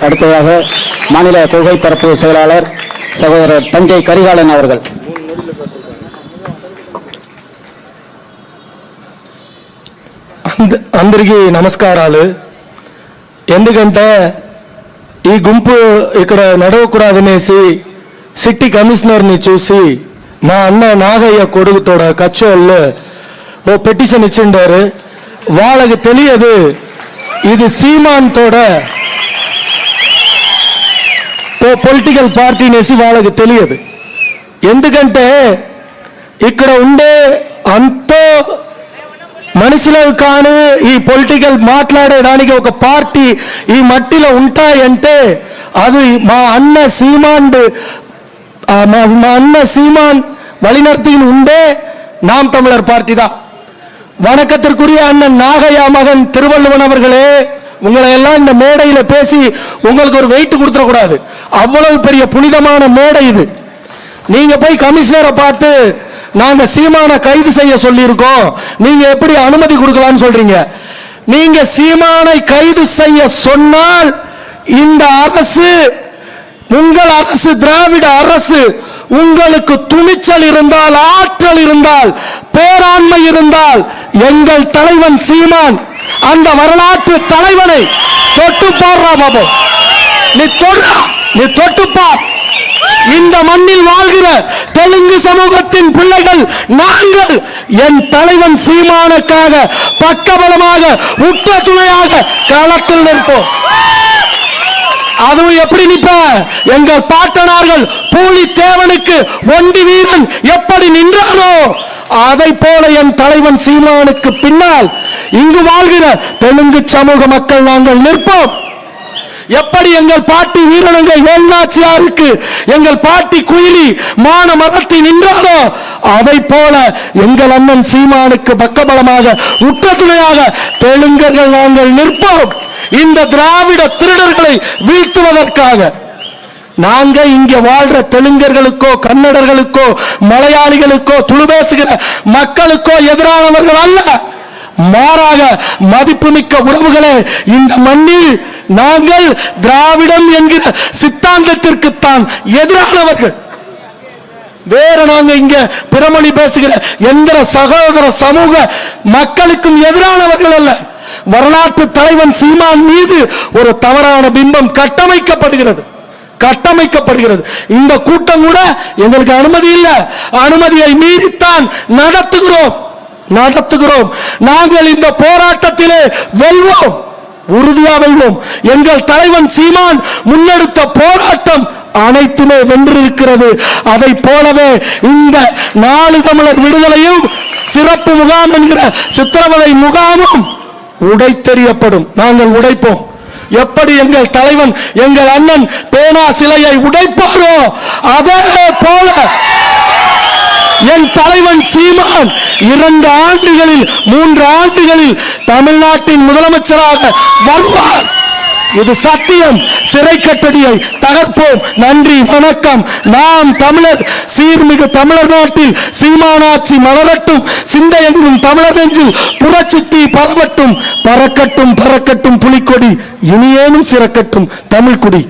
அடுத்ததாக மாநில கொள்கை பரப்பு செயலாளர் சகோதரர் தஞ்சை கரிகாலன் அவர்கள் అంద అందరికీ నమస్కారాలు ఎందుకంటే ఈ గుంపు ఇక్కడ నడవకూడదనేసి సిటీ కమిషనర్ని చూసి మా అన్న నాగయ్య కొడుకుతోడ కచ్చోళ్ళు ఓ పెటిషన్ ఇచ్చిండారు వాళ్ళకి తెలియదు ఇది సీమాన్ తోడ ఓ పొలిటికల్ పార్టీ అనేసి వాళ్ళకి తెలియదు ఎందుకంటే ఇక్కడ ఉండే అంతో మనిషిలో కానీ ఈ పొలిటికల్ మాట్లాడడానికి ఒక పార్టీ ఈ మట్టిలో ఉంటాయంటే అది మా అన్న సీమాండ్ ఆ, మా మా అన్న சீமான் வழிநடத்தின்னு உண்டே நாம் தமிழர் பார்ட்டி தான் வணக்கத்திற்குரிய அண்ணன் நாகையா மகன் திருவள்ளுவன் அவர்களே உங்களை எல்லாம் இந்த மேடையில பேசி உங்களுக்கு ஒரு வெயிட் கொடுத்துட கூடாது அவ்வளவு பெரிய புனிதமான மேடை இது. நீங்க போய் கமிஷனரை பார்த்து நாங்க சீமான கைது செய்ய சொல்லியிருக்கோம். நீங்க எப்படி அனுமதி கொடுக்கலாம்னு சொல்றீங்க? நீங்க சீமானை கைது செய்ய சொன்னால் இந்த அரசு உங்கள் அரசு திராவிட அரசு உங்களுக்கு துணிச்சல் இருந்தால் ஆற்றல் இருந்தால் பேராண்மை இருந்தால் எங்கள் தலைவன் சீமான் அந்த வரலாற்று தலைவனை தொட்டு பாடுறா பாபு நீ தொடுறா நீ தொட்டு இந்த மண்ணில் வாழ்கிற தெலுங்கு சமூகத்தின் பிள்ளைகள் நாங்கள் என் தலைவன் சீமானுக்காக பக்கபலமாக உற்ற துணையாக களத்தில் நிற்போம். அதுவும் எப்படி நிப்ப எங்கள் பாட்டனார்கள் பூலி தேவனுக்கு ஒண்டி வீரன் எப்படி நின்றானோ அதை போல என் தலைவன் சீமானுக்கு பின்னால் இங்கு வாழ்கிற தெலுங்கு சமூக மக்கள் நாங்கள் நிற்போம். எப்படி எங்கள் பாட்டி வீரனங்கள் வேல்நாச்சியாருக்கு எங்கள் பாட்டி குயிலி மான மதத்தை நின்றாரோ அதை போல எங்கள் அண்ணன் சீமானுக்கு பக்கபலமாக உற்ற துணையாக தெலுங்கர்கள் நாங்கள் நிற்போம். இந்த திராவிட திருடர்களை வீழ்த்துவதற்காக. நாங்க இங்க வாழ்ற தெலுங்கர்களுக்கோ கன்னடர்களுக்கோ மலையாளிகளுக்கோ துளு பேசுகிற மக்களுக்கோ எதிரானவர்கள் அல்ல. மாறாக மதிப்புமிக்க உறவுகளே இந்த மண்ணில் நாங்கள் திராவிடம் என்கிற சித்தாந்தத்திற்குத்தான் எதிரானவர்கள். வேற நாங்க இங்க பிறமொழி பேசுகிற எந்த சகோதர சமூக மக்களுக்கும் எதிரானவர்கள் அல்ல. வரலாற்று தலைவன் சீமான் மீது ஒரு தவறான பிம்பம் கட்டமைக்கப்படுகிறது. கட்டமைக்கப்படுகிறது. இந்த கூட்டம் கூட எங்களுக்கு அனுமதி இல்லை. அனுமதியை மீறித்தான் நடத்துகிறோம். நடத்துகிறோம். நாங்கள் இந்த போராட்டத்திலே வெல்வோம். உறுதியா வெல்வோம். எங்கள் தலைவன் சீமான் முன்னெடுத்த போராட்டம் அனைத்துமே வென்றிருக்கிறது. அதை போலவே இந்த நாலு தமிழர் விடுதலையும் சிறப்பு முகாம் என்கிற சித்திரவதை முகாமும் உடைத்தெறியப்படும். நாங்கள் உடைப்போம். எப்படி எங்கள் தலைவன் எங்கள் அண்ணன் பேனா சிலையை உடைப்பாரோ அதே போல என் தலைவன் சீமான் இரண்டு ஆண்டுகளில் மூன்று ஆண்டுகளில் தமிழ்நாட்டின் முதலமைச்சராக வருவார். இது சத்தியம். சிறை கட்டடியை தகர்ப்போம். நன்றி வணக்கம். நாம் தமிழர் சீர்மிகு தமிழர் நாட்டில் சீமானாட்சி மலரட்டும். சிந்தையெங்கும் தமிழர் நெஞ்சில் புரட்சித்தீ பரவட்டும். பறக்கட்டும் பறக்கட்டும் புலிக்கொடி. இனியேனும் சிறக்கட்டும். தமிழ் குடி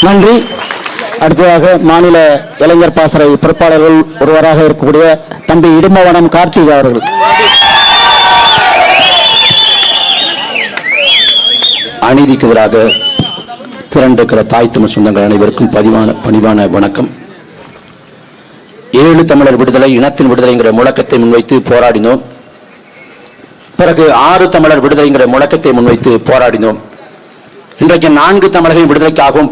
நன்றி. அடுத்ததாக மாநில இளைஞர் பாசறை பொறுப்பாளர்கள் ஒருவராக இருக்கக்கூடிய தம்பி இடும்பவனம் கார்த்திக் அவர்கள். அநீதிக்கு எதிராக திரண்டிருக்கிற தாய் தமிழ் சொந்தங்கள் அனைவருக்கும் பதிவான பணிவான வணக்கம். ஏழு தமிழர் விடுதலை இனத்தின் விடுதலைங்கிற முழக்கத்தை முன்வைத்து போராடினோம். பிறகு ஆறு தமிழர் விடுதலைங்கிற முழக்கத்தை முன்வைத்து போராடினோம். இன்றைக்கு நான்கு தமிழர்களின் விடுதலைக்காகவும்